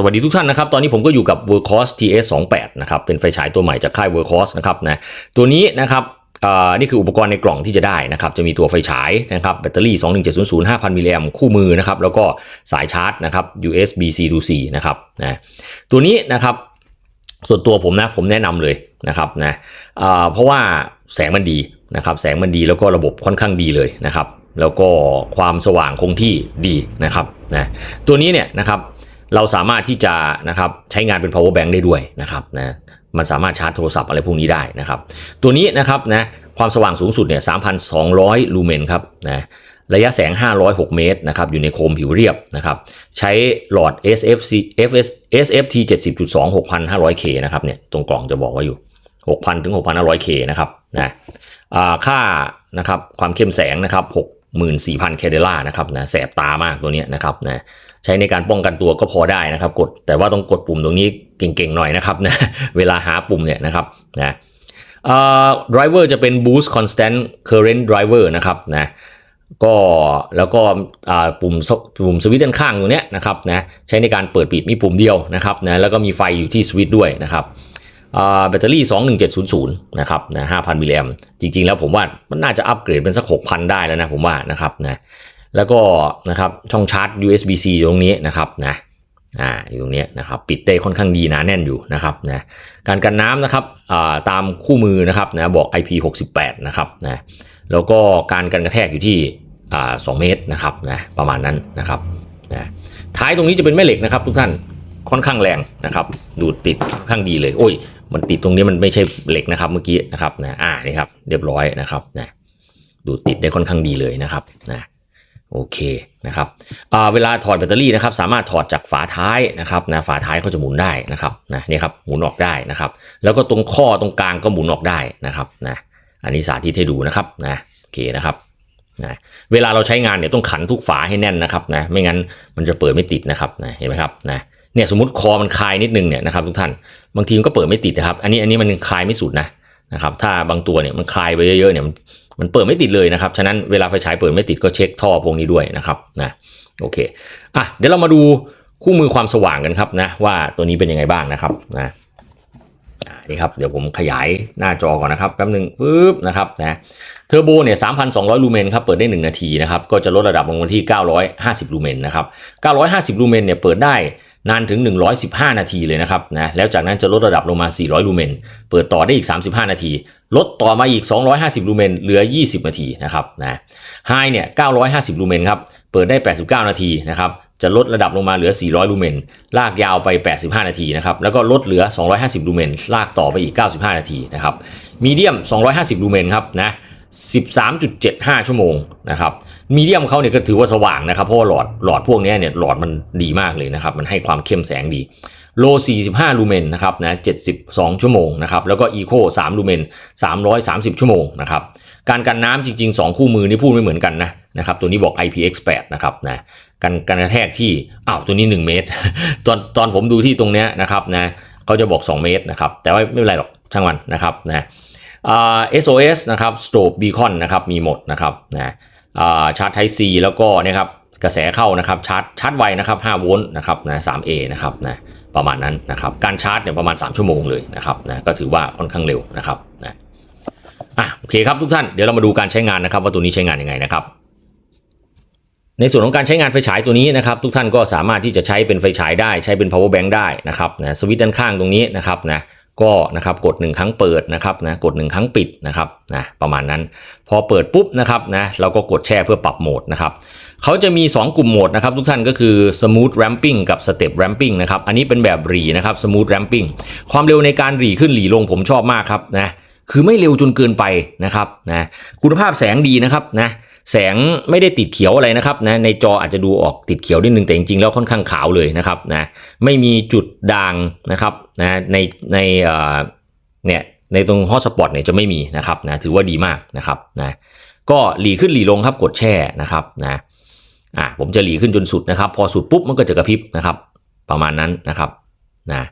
สวัสดีทุกท่านนะครับ ตอนนี้ผมก็อยู่กับ w o r k o s TS 2 8นะครับ เป็นไฟฉายตัวใหม่จากค่าย w o r k o s นะครับนะ ตัวนี้นะครับนี่คืออุปกรณ์ในกล่องที่จะได้นะครับ จะมีตัวไฟฉายนะครับ แบตเตอรี่ 21700 5,000 มิลลิแอมคู่มือนะครับ แล้วก็สายชาร์จนะครับ USB C to C นะครับนะ ตัวนี้นะครับ ส่วนตัวผมนะ ผมแนะนำเลยนะครับนะเพราะว่าแสงมันดีนะครับ แสงมันดีแล้วก็ระบบค่อนข้างดีเลยนะครับ แล้วก็ความสว่างคงที่ดีนะครับนะ ตัวนี้เนี่ยนะครับ เราสามารถที่จะนะครับใช้งานเป็น power bank ได้ด้วยนะครับนะมันสามารถชาร์จโทรศัพท์อะไรพวกนี้ได้นะครับ ตัวนี้นะครับนะความสว่างสูงสุดเนี่ย 3,200 ลูเมนครับนะระยะแสง 506 เมตรนะครับ อยู่ในโคมผิวเรียบนะครับ ใช้หลอด SFC FS SFT 70.2 6,500K นะครับเนี่ย ตรงกล่องจะบอกว่าอยู่ 6,000 ถึง 6,500K นะครับ นะอ่าค่านะครับ ความเข้มแสงนะครับ 64,000 เคเดล่านะครับนะแสบตามากตัวนี้นะครับนะใช้ในการป้องกันตัวก็พอได้นะครับ กดแต่ว่าต้องกดปุ่มตรงนี้เก่งๆหน่อยนะครับนะเวลาหาปุ่มเนี่ยนะครับนะเอ่า driver จะเป็น boost constant current driver นะครับนะก็แล้วก็อ่าปุ่มปุ่มสวิตช์ด้านข้างตรงนี้นะครับนะใช้ในการเปิดปิดมีปุ่มเดียวนะครับนะแล้วก็มีไฟอยู่ที่สวิตช์ด้วยนะครับ แบตเตอรี่ 21700 นะครับนะ5,000มิลลิแอมจริง ๆ แล้วผมว่ามันน่าจะอัปเกรดเป็นสัก 6,000 ได้แล้วนะผมว่านะครับนะแล้วก็นะครับช่องชาร์จ USB-C อยู่ตรงนี้นะครับนะอ่าอยู่ตรงนี้นะครับปิดได้ค่อนข้างดีหนาแน่นอยู่นะครับนะการกันน้ำนะครับอ่าตามคู่มือนะครับนะบอก IP68 นะครับนะแล้วก็การกันกระแทกอยู่ที่อ่า2เมตรนะครับนะประมาณนั้นนะครับนะท้ายตรงนี้จะเป็นแม่เหล็กนะครับทุกท่านค่อนข้างแรงนะครับ ดูดติดค่อนข้างดีเลย โอ้ย มันติดตรงนี้มันไม่ใช่เหล็กนะครับเมื่อกี้นะครับนะอ่านี่ครับเรียบร้อยนะครับนะดูติดได้ค่อนข้างดีเลยนะครับนะโอเคนะครับเวลาถอดแบตเตอรี่นะครับสามารถถอดจากฝาท้ายนะครับนะฝาท้ายเขาจะหมุนได้นะครับนะนี่ครับหมุนออกได้นะครับ แล้วก็ตรงข้อตรงกลางก็หมุนออกได้นะครับนะอันนี้สาธิตให้ดูนะครับนะโอเคนะครับนะเวลาเราใช้งานเนี่ยต้องขันทุกฝาให้แน่นนะครับนะไม่งั้นมันจะเปิดไม่ติดนะครับนะเห็นไหมครับนะ เนี่ยสมมติคอมันคลายนิดนึงเนี่ยนะครับทุกท่านบางทีมันก็เปิดไม่ติดนะครับ อันนี้อันนี้มันคลายไม่สุดนะนะครับถ้าบางตัวเนี่ยมันคลายไปเยอะๆเนี่ยมันเปิดไม่ติดเลยนะครับฉะนั้นเวลาไฟฉายเปิดไม่ติดก็เช็คท่อพวกนี้ด้วยนะครับนะโอเคอะเดี๋ยวเรามาดูคู่มือความสว่างกันครับนะว่าตัวนี้เป็นยังไงบ้างนะครับนะนี่ครับเดี๋ยวผมขยายหน้าจอก่อนนะครับแป๊บหนึงปึ๊บนะครับนะเทอร์โบเนี่ย3,200 ลูเมนครับเปิดได้ 1 นาทีนะครับก็จะลดระดับลงมาที่ 950 ลูเมนนะครับ950 ลูเมนเนี่ยเปิดได้ นานถึง 115 นาทีเลยนะครับนะแล้วจากนั้นจะลดระดับลงมา 400 ลูเมน เปิดต่อได้อีก 35 นาที ลดต่อมาอีก 250 ลูเมน เหลือ 20 นาทีนะครับนะไฮเนี่ย 950 ลูเมนครับ เปิดได้ 89 นาทีนะครับจะลดระดับลงมาเหลือ 400 ลูเมน ลากยาวไป 85 นาทีนะครับ แล้วก็ลดเหลือ 250 ลูเมน ลากต่อไปอีก 95 นาทีนะครับ มีเดียม 250 ลูเมนครับนะ 13.75 ชั่วโมงนะครับมีเดียมเขาเนี่ยก็ถือว่าสว่างนะครับ เพราะว่าหลอดหลอดพวกนี้เนี่ยหลอดมันดีมากเลยนะครับ มันให้ความเข้มแสงดีโล 45 ลูเมนนะครับนะ72 ชั่วโมงนะครับแล้วก็อีโค3ลูเมน 330 ชั่วโมงนะครับการกันน้ำจริง ๆ 2 คู่มือนี่พูดไม่เหมือนกันนะนะครับตัวนี้บอก IPX8 นะครับนะกันกันกระแทกที่อ้าวตัวนี้ 1 เมตร ตอนตอนผมดูที่ตรงเนี้ยนะครับนะเขาจะบอก 2 เมตรนะครับแต่ว่าไม่เป็นไรหรอกช่างมันนะครับนะ SOS นะครับ Strobe Beacon นะครับมีหมดนะครับนะชาร์จ Type C แล้วก็เนี่ยครับกระแสเข้านะครับชาร์จชาร์จไวนะครับ5โวลต์นะครับนะ 3A นะครับนะประมาณนั้นนะครับการชาร์จเนี่ยประมาณ 3 ชั่วโมงเลยนะครับนะก็ถือว่าค่อนข้างเร็วนะครับนะอะโอเคครับทุกท่านเดี๋ยวเรามาดูการใช้งานนะครับว่าตัวนี้ใช้งานยังไงนะครับ ในส่วนของการใช้งานไฟฉายตัวนี้นะครับ ทุกท่านก็สามารถที่จะใช้เป็นไฟฉายได้ใช้เป็น power bank ได้นะครับนะสวิตช์ด้านข้างตรงนี้นะครับนะ ก็นะครับกด 1 ครั้งเปิดนะครับนะกด 1 ครั้งปิดนะครับนะประมาณนั้น พอเปิดปุ๊บนะครับนะเราก็กดแช่เพื่อปรับโหมดนะครับเขาจะมี 2 กลุ่มโหมดนะครับทุกท่านก็คือ smooth ramping กับ step ramping นะครับอันนี้เป็นแบบหรีนะครับ smooth ramping ความเร็วในการหรีขึ้นหรีลงผมชอบมากครับนะ คือไม่เร็วจนเกินไปนะครับนะคุณภาพแสงดีนะครับนะแสงไม่ได้ติดเขียวอะไรนะครับนะในจออาจจะดูออกติดเขียวนิดนึงแต่จริงๆแล้วค่อนข้างขาวเลยนะครับนะไม่มีจุดด่างนะครับนะในในเนี่ยในตรงฮอตสปอตเนี่ยจะไม่มีนะครับนะถือว่าดีมากนะครับนะก็หลีขึ้นหลีลงครับกดแช่นะครับนะอะผมจะหลีขึ้นจนสุดนะครับ พอสุดปุ๊บมันก็จะกระพริบนะครับ ประมาณนั้นนะครับนะ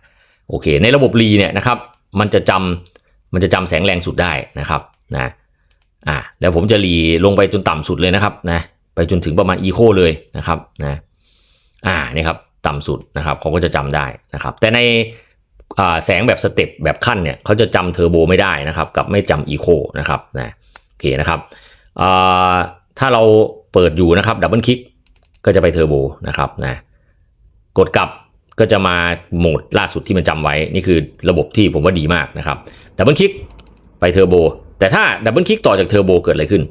โอเค ในระบบรีเนี่ยนะครับ มันจะจำ มันจะจำแสงแรงสุดได้นะครับนะอ่าแล้วผมจะหลีลงไปจนต่ำสุดเลยนะครับนะไปจนถึงประมาณอีโคเลยนะครับนะอ่านี่ครับต่ำสุดนะครับเขาก็จะจำได้นะครับ แต่ในอ่าแสงแบบสเต็ปแบบขั้นเนี่ยเขาจะจำเทอร์โบไม่ได้นะครับกับไม่จำอีโคนะครับนะโอเคนะครับอ่าถ้าเราเปิดอยู่นะครับดับเบิลคลิกก็จะไปเทอร์โบนะครับนะกดกลับ ก็จะมาโหมดล่าสุดที่มันจำไว้ นี่คือระบบที่ผมว่าดีมากนะครับดับเบิลคลิกไปเทอร์โบแต่ถ้าดับเบิลคลิกต่อจากเทอร์โบเกิดอะไรขึ้น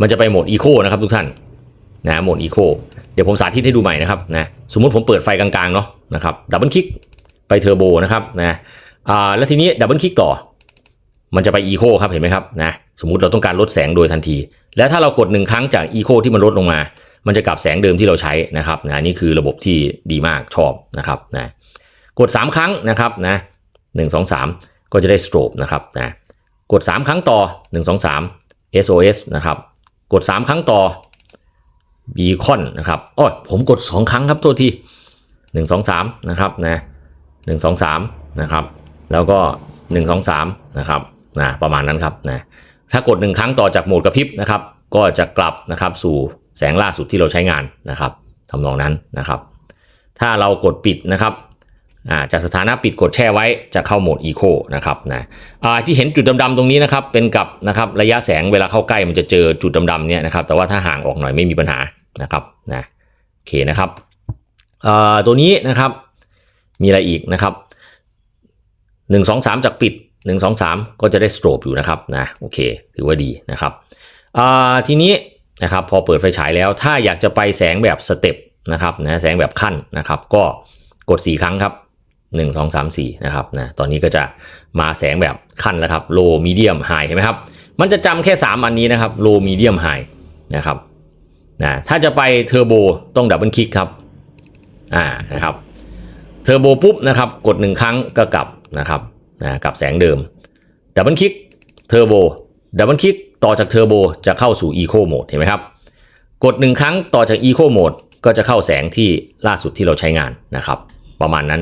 มันจะไปโหมดอีโคนะครับทุกท่านนะโหมดอีโคเดี๋ยวผมสาธิตให้ดูใหม่นะครับนะสมมติผมเปิดไฟกลางๆเนาะนะครับดับเบิลคลิกไปเทอร์โบนะครับนะอ่าแล้วทีนี้ดับเบิลคลิกต่อ มันจะไปอีโคครับเห็นไหมครับนะสมมติเราต้องการลดแสงโดยทันที แล้วถ้าเรากดหนึ่งครั้งจากอีโคที่มันลดลงมา มันจะกลับแสงเดิมที่เราใช้นะครับนะนี่คือระบบที่ดีมากชอบนะครับนะกด 3 ครั้งนะครับนะหนึ่งสองสามก็จะได้สโตรบนะครับนะกด 3 ครั้งต่อ 1 2 3 SOS นะครับกด 3 ครั้งต่อบีคอนนะครับโอ้ยผมกด 2 ครั้งครับโทษที1 2 3นะครับนะ1 2 3นะครับแล้วก็ 1 2 3นะครับนะประมาณนั้นครับนะถ้ากด 1 ครั้งต่อจากโหมดกระพริบนะครับก็จะกลับนะครับสู่ แสงล่าสุดที่เราใช้งานนะครับทำนองนั้นนะครับ ถ้าเรากดปิดนะครับาจากสถานะปิดกดแช่ไว้จะเข้าโหมด Eco นะครับนะที่เห็นจุดดำๆตรงนี้นะครับเป็นกับนะครับระยะแสงเวลาเข้าใกล้มันจะเจอจุดดำๆเนี่ยนะครับแต่ว่าถ้าห่างออกหน่อยไม่มีปัญหานะครับนะโอเคนะครับตัวนี้นะครับมีอะไรอีกนะครับ 1 2 3 จากปิด 1 2 3 ก็จะได้สโตรบอยู่นะครับนะโอเคถือว่าดีนะครับทีนี้ นะครับพอเปิดไฟฉายแล้วถ้าอยากจะไปแสงแบบสเต็ปนะครับนะแสงแบบขั้นนะครับ ก็กด 4 ครั้งครับ 1 2 3 4นะครับนะตอนนี้ก็จะมาแสงแบบขั้นแล้วครับ low medium high เห็นไหมครับ มันจะจำแค่ 3 อันนี้นะครับ low medium high นะครับนะถ้าจะไปเทอร์โบต้องดับเบิลคลิกครับอ่านะครับเทอร์โบปุ๊บนะครับกด 1 ครั้งก็กลับนะครับนะกลับแสงเดิมดับเบิลคลิกเทอร์โบดับเบิลคลิก ต่อจากเทอร์โบจะเข้าสู่ Eco Mode เห็นไหมครับ กด 1 ครั้งต่อจาก Eco Mode ก็จะเข้าแสงที่ล่าสุดที่เราใช้งานนะครับ ประมาณนั้น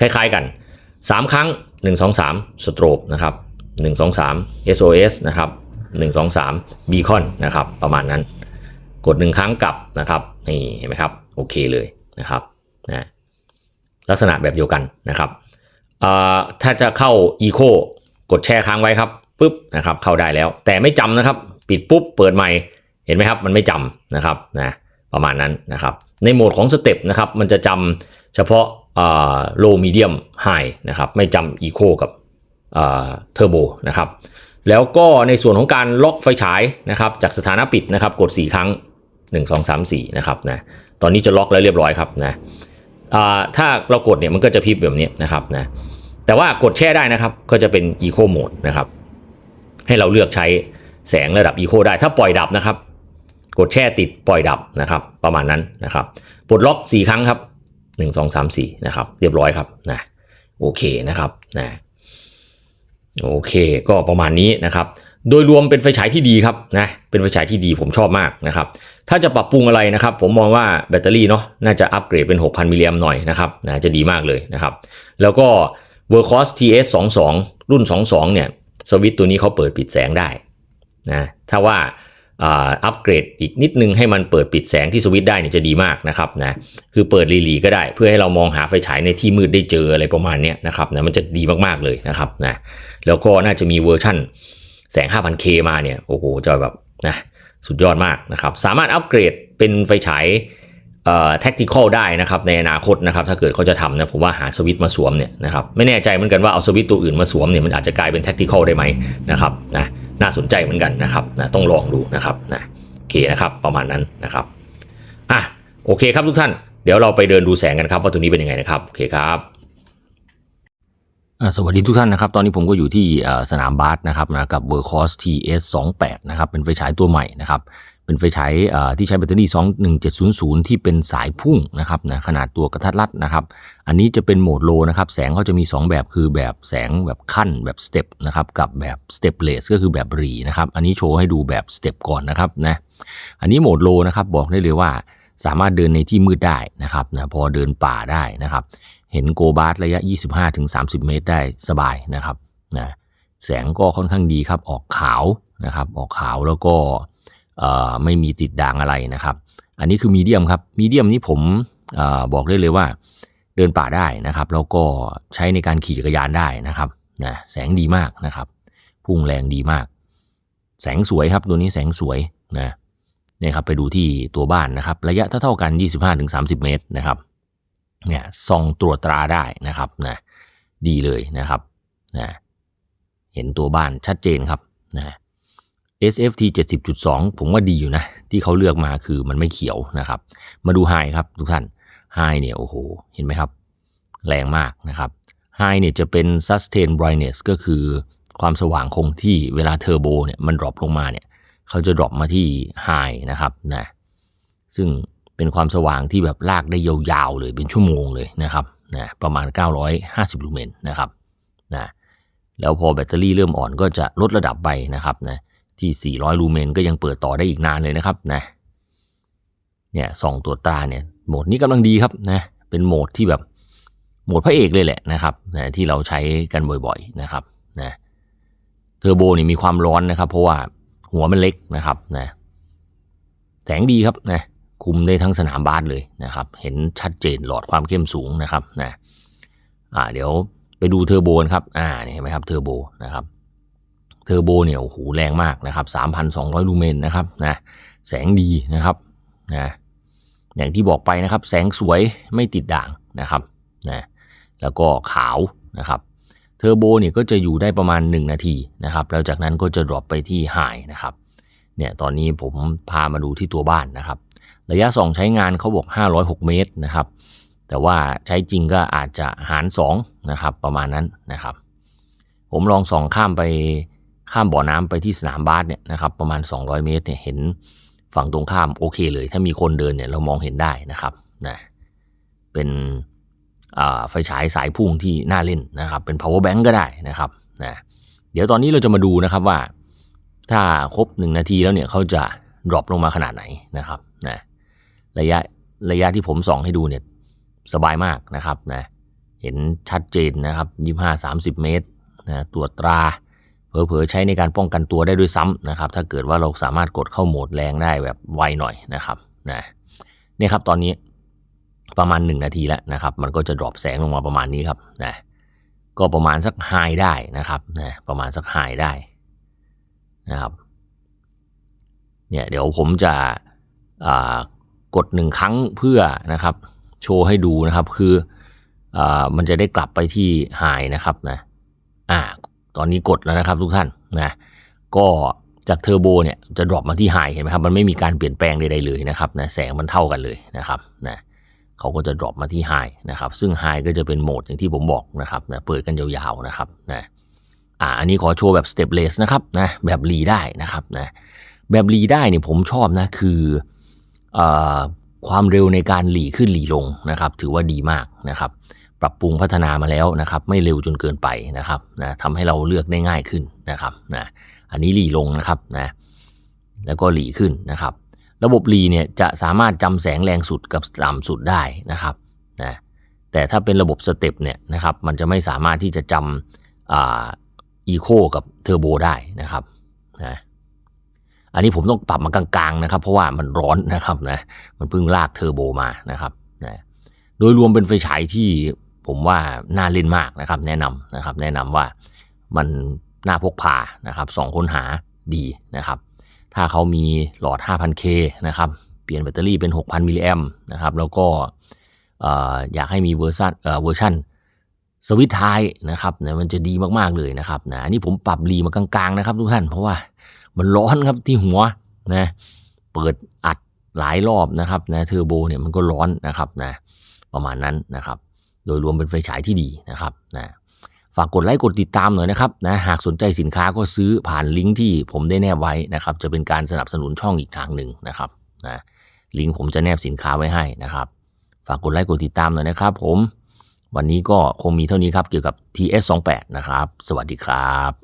คล้ายๆกัน 3 ครั้ง 1 2 3 strobe นะครับ1 2 3 SOS นะครับ1 2 3 beacon นะครับประมาณนั้น กด 1 ครั้งกลับนะครับนี่เห็นไหมครับโอเคเลยนะครับนะลักษณะแบบเดียวกันนะครับถ้าจะเข้า Eco กดแช่ค้างไว้ครับ ปุ๊บนะครับเข้าได้แล้ว แต่ไม่จำนะครับ ปิดปุ๊บเปิดใหม่เห็นไหมครับ มันไม่จำนะครับนะประมาณนั้นนะครับ ในโหมดของสเต็ปนะครับมันจะจำเฉพาะอ่า low medium high นะครับไม่จำ eco กับอ่า turbo นะครับแล้วก็ในส่วนของการล็อกไฟฉายนะครับจากสถานะปิดนะครับกด 4 ครั้ง 1 2 3 4นะครับนะตอนนี้จะล็อกแล้วเรียบร้อยครับนะอ่าถ้าเรากดเนี่ยมันก็จะพิบแบบนี้นะครับนะแต่ว่ากดแช่ได้นะครับก็จะเป็น eco mode นะครับ ให้เราเลือกใช้แสงระดับ Eco ได้ ถ้าปล่อยดับนะครับ กดแช่ติดปล่อยดับนะครับ ประมาณนั้นนะครับปลดล็อก 4 ครั้งครับ 1 2 3 4 นะครับ เรียบร้อยครับนะโอเคนะครับนะโอเค ก็ประมาณนี้นะครับ โดยรวมเป็นไฟฉายที่ดีครับนะเป็นไฟฉายที่ดีผมชอบมากนะครับ ถ้าจะปรับปรุงอะไรนะครับ ผมมองว่าแบตเตอรี่เนาะน่าจะอัปเกรดเป็น 6,000 มิลลิแอมหน่อยนะครับนะจะดีมากเลยนะครับ แล้วก็ v e r c o s TS 22รุ่น 22 เนี่ย สวิตตัวนี้เขาเปิดปิดแสงได้นะถ้าว่าอัปเกรดอีกนิดนึงให้มันเปิดปิดแสงที่สวิตได้เนี่ยจะดีมากนะครับนะคือเปิดรีลีก็ได้เพื่อให้เรามองหาไฟฉายในที่มืดได้เจออะไรประมาณนี้นะครับนะมันจะดีมากๆเลยนะครับนะแล้วก็น่าจะมีเวอร์ชั่นแสง 5,000K มาเนี่ยโอ้โหจะแบบนะสุดยอดมากนะครับสามารถอัปเกรดเป็นไฟฉาย เอ่อ tactical ได้นะครับในอนาคตนะครับถ้าเกิดเขาจะทำนะผมว่าหาสวิตมาสวมเนี่ยนะครับไม่แน่ใจเหมือนกันว่าเอาสวิตตัวอื่นมาสวมเนี่ยมันอาจจะกลายเป็น tactical ได้ไหมนะครับนะน่าสนใจเหมือนกันนะครับนะต้องลองดูนะครับนะโอเคนะครับประมาณนั้นนะครับอะโอเคครับทุกท่านเดี๋ยวเราไปเดินดูแสงกันครับว่าตัวนี้เป็นยังไงนะครับโอเคครับอ่าสวัสดีทุกท่านนะครับ ตอนนี้ผมก็อยู่ที่สนามบาสนะครับนะกับ w o r k h o r s e TS 28 นะครับเป็นไฟฉายตัวใหม่นะครับ เป็นไฟฉายที่ใช้แบตเตอรี่ 21700 ที่เป็นสายพุ่งนะครับนะขนาดตัวกระทัดรัดนะครับ อันนี้จะเป็นโหมดโลนะครับ แสงเขาจะมี 2 แบบคือแบบแสงแบบขั้นแบบสเต็ปนะครับกับแบบสเต็ปเลสก็คือแบบรีนะครับ อันนี้โชว์ให้ดูแบบสเต็ปก่อนนะครับนะอันนี้โหมดโลนะครับบอกได้เลยว่าสามารถเดินในที่มืดได้นะครับนะพอเดินป่าได้นะครับ เห็นโกบาร์ระยะ 25-30 เมตรได้สบายนะครับนะแสงก็ค่อนข้างดีครับออกขาวนะครับออกขาวแล้วก็ ไม่มีติดด่างอะไรนะครับ อันนี้คือมีเดียมครับมีเดียมนี้ผมอบอกได้เลยว่า เดินป่าได้นะครับ แล้วก็ใช้ในการขี่จักรยานได้นะครับนะแสงดีมากนะครับ พุ่งแรงดีมาก แสงสวยครับตัวนี้แสงสวยนะนี่ครับไปดูที่ตัวบ้านนะครับ ระยะเท่าๆกัน 25-30 เมตรนะครับเนี่ยส่องตรวจตราได้นะครับนะดีเลยนะครับนะเห็นตัวบ้านชัดเจนครับนะ SFT 70.2 ผมว่าดีอยู่นะ ที่เขาเลือกมาคือมันไม่เขียวนะครับ มาดูไฮครับทุกท่านไฮเนี่ยโอ้โห เห็นไหมครับ แรงมากนะครับไฮเนี่ยจะเป็น sustain brightness ก็คือความสว่างคงที่เวลาเทอร์โบเนี่ยมันดรอปลงมาเนี่ยเขาจะดรอปมาที่ไฮนะครับนะซึ่งเป็นความสว่างที่แบบลากได้ยาวๆเลยเป็นชั่วโมงเลยนะครับนะประมาณ 950 ลูเมนนะครับนะแล้วพอแบตเตอรี่เริ่มอ่อนก็จะลดระดับไปนะครับนะ ที่ 400 ลูเมนก็ยังเปิดต่อได้อีกนานเลยนะครับนะเนี่ยสองตัวตราเนี่ยโหมดนี้กำลังดีครับนะเป็นโหมดที่แบบโหมดพระเอกเลยแหละนะครับนะที่เราใช้กันบ่อยๆนะครับนะเทอร์โบนี่มีความร้อนนะครับ เพราะว่าหัวมันเล็กนะครับนะแสงดีครับนะคุมได้ทั้งสนามบาสเลยนะครับ เห็นชัดเจนหลอดความเข้มสูงนะครับนะอ่าเดี๋ยวไปดูเทอร์โบนะครับอ่านี่เห็นไหมครับเทอร์โบนะครับ เทอร์โบเนี่ยโอ้โหแรงมากนะครับ3,200 ลูเมนนะครับนะแสงดีนะครับนะอย่างที่บอกไปนะครับ แสงสวยไม่ติดด่างนะครับนะแล้วก็ขาวนะครับเทอร์โบเนี่ยก็จะอยู่ได้ประมาณ 1 นาทีนะครับแล้วจากนั้นก็จะดรอปไปที่ไฮนะครับเนี่ยตอนนี้ผมพามาดูที่ตัวบ้านนะครับ ระยะ 2 ใช้งานเขาบอก 506 เมตรนะครับแต่ว่าใช้จริงก็อาจจะหาร2นะครับประมาณนั้นนะครับ ผมลองส่องข้ามไป ข้ามบ่อน้ำไปที่สนามบาสเนี่ยนะครับประมาณ 200 เมตรเนี่ยเห็นฝั่งตรงข้ามโอเคเลย ถ้ามีคนเดินเนี่ยเรามองเห็นได้นะครับนะเป็นไฟฉายสายพุ่งที่น่าเล่นนะครับ เป็น power bank ก็ได้นะครับนะเดี๋ยวตอนนี้เราจะมาดูนะครับว่า ถ้าครบ 1 นาทีแล้วเนี่ยเขาจะ drop ลงมาขนาดไหนนะครับนะระยะระยะที่ผมส่องให้ดูเนี่ยสบายมากนะครับนะเห็นชัดเจนนะครับ 25-30 เมตรนะตัวตรา เผลอๆใช้ในการป้องกันตัวได้ด้วยซ้ำนะครับ ถ้าเกิดว่าเราสามารถกดเข้าโหมดแรงได้แบบไวหน่อยนะครับนะนี่ครับตอนนี้ประมาณ 1 นาทีแล้วนะครับ มันก็จะดรอปแสงลงมาประมาณนี้ครับนะก็ประมาณสักไฮได้นะครับนะประมาณสักไฮได้นะครับเนี่ยเดี๋ยวผมจะกดหนึ่งครั้งเพื่อนะครับโชว์ให้ดูนะครับคืออมันจะได้กลับไปที่ไฮนะครับนะอ่า ตอนนี้กดแล้วนะครับทุกท่านนะก็จากเทอร์โบเนี่ยจะดรอปมาที่ไฮเห็นไหมครับ มันไม่มีการเปลี่ยนแปลงใดๆเลยนะครับนะแสงมันเท่ากันเลยนะครับนะเขาก็จะดรอปมาที่ไฮนะครับ ซึ่งไฮก็จะเป็นโหมดอย่างที่ผมบอกนะครับนะเปิดกันยาวๆนะครับนะอ่าอันนี้ขอโชว์แบบสเต็ปเลสนะครับนะแบบรีได้นะครับนะแบบรีได้เนี่ยผมชอบนะคืออความเร็วในการหลีขึ้นหลีลงนะครับ ถือว่าดีมากนะครับ ปรับปรุงพัฒนามาแล้วนะครับ ไม่เร็วจนเกินไปนะครับนะทำให้เราเลือกได้ง่ายขึ้นนะครับนะอันนี้หลีลงนะครับนะแล้วก็หลีขึ้นนะครับ ระบบหลีเนี่ยจะสามารถจำแสงแรงสุดกับต่ำสุดได้นะครับนะแต่ถ้าเป็นระบบสเต็ปเนี่ยนะครับมันจะไม่สามารถที่จะจำอีโคกับเทอร์โบได้นะครับนะอันนี้ผมต้องปรับมากลางๆนะครับ เพราะว่ามันร้อนนะครับนะมันเพิ่งลากเทอร์โบมานะครับนะโดยรวมเป็นไฟฉายที่ ผมว่าน่าเล่นมากนะครับ แนะนำนะครับ แนะนำว่ามันน่าพกพานะครับสองค้นหาดีนะครับ ถ้าเขามีหลอด 5,000K นะครับ เปลี่ยนแบตเตอรี่เป็น 6,000 มิลลิแอมนะครับ แล้วก็อยากให้มีเวอร์ชันเวอร์ชันสวิตท้ายนะครับเนี่ยมันจะดีมากๆเลยนะครับนะอันนี้ผมปรับรีมากลางๆนะครับทุกท่านเพราะว่ามันร้อนครับที่หัวนะเปิดอัดหลายรอบนะครับนะเทอร์โบเนี่ยมันก็ร้อนนะครับนะประมาณนั้นนะครับ โดยรวมเป็นไฟฉายที่ดีนะครับนะฝากกดไลค์กดติดตามหน่อยนะครับนะหากสนใจสินค้าก็ซื้อผ่านลิงก์ที่ผมได้แนบไว้นะครับ จะเป็นการสนับสนุนช่องอีกทางหนึ่งนะครับนะลิงก์ผมจะแนบสินค้าไว้ให้นะครับ ฝากกดไลค์กดติดตามหน่อยนะครับ ผม วันนี้ก็คงมีเท่านี้ครับเกี่ยวกับ TS28 นะครับ สวัสดีครับ